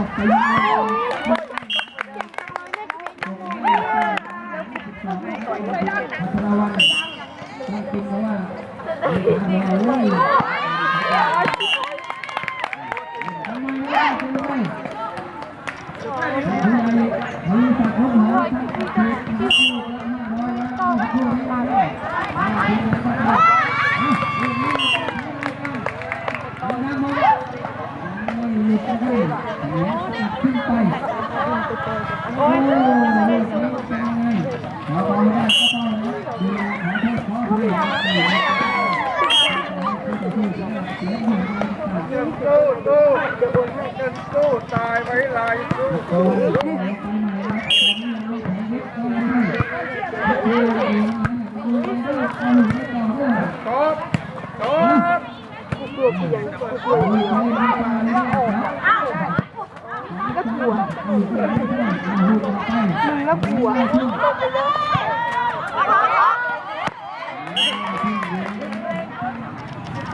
บอกไขอต่อไม่ได้ก็ต้องนะดูขอโทษขอให้เสียงหัว ยังสู้สู้ยังสู้ตายไว้ลายสู้ โอ้ยไปไหนไปไหนนะตอนนี้ยังไม่แพ้เม็ดก็ไม่ได้ดูเองนะดูเองก็เอาหนึ่งไม่ต่อ กลัวหูต่อไปมึงแล้วกลัว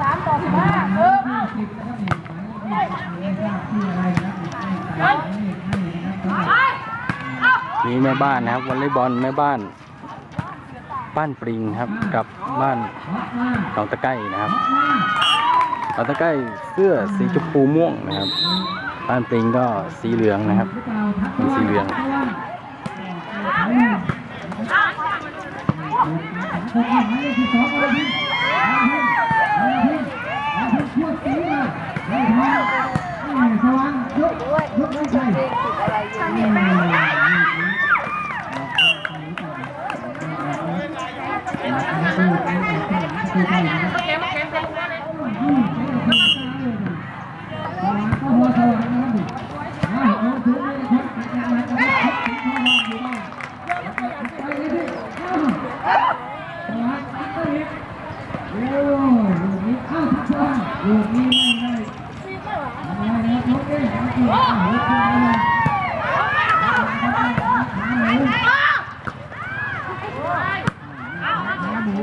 สามต่อสิบห้าเออนี่แม่บ้านนะครับวอลเลย์บอลแม่บ้าน บ้านปริงครับกับบ้านหนองตะไก้นะครับหนองตะไก้เสื้อสีชมพูม่วงนะครับ บ้านปริงก็สีเหลืองนะครับมีสีเหลืองโอ้ลูกนี้เข้าทักษะลูกนี้ไม่ได้ไม่ได้ยกเองยกเองยกเองขาหมู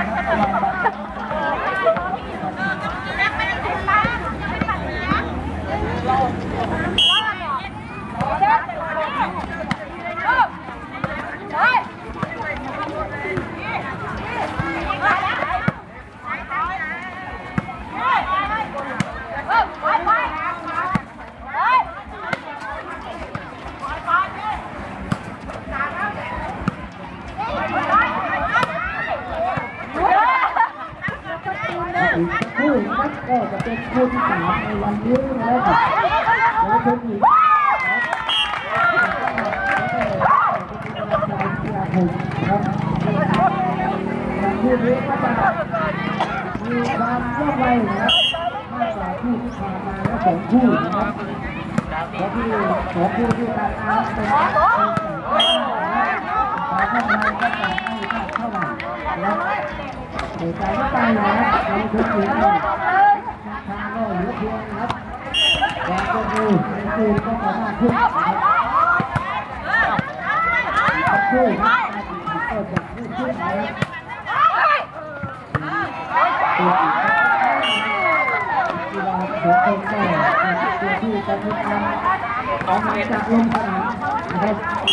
อีกคู่นะครับก็จะเป็น คู่ที่สามในวันนี้แล้วครับเดี๋ยวชมอีกคู่นี้ก็จะมีความว่องไวนะครับมากกว่าที่ผ่านมาแล้วสองคู่นะครับเพราะที่สองคู่ที่ผ่านมาเป็นความว่องไวก็จะไม่มากเท่าไหร่นะครับเสียใจไม่ไปนะครับเราชมอีกนะทางก็เหลือเพียงนะครับแต่ก็ดูเป็นตูน ก็สามารถขึ้นนะครับคู่ครับก็จะขึ้นที่กาเสือคนก็เป็นตัวที่จะมีการออกมาจากลงสนามนะครับ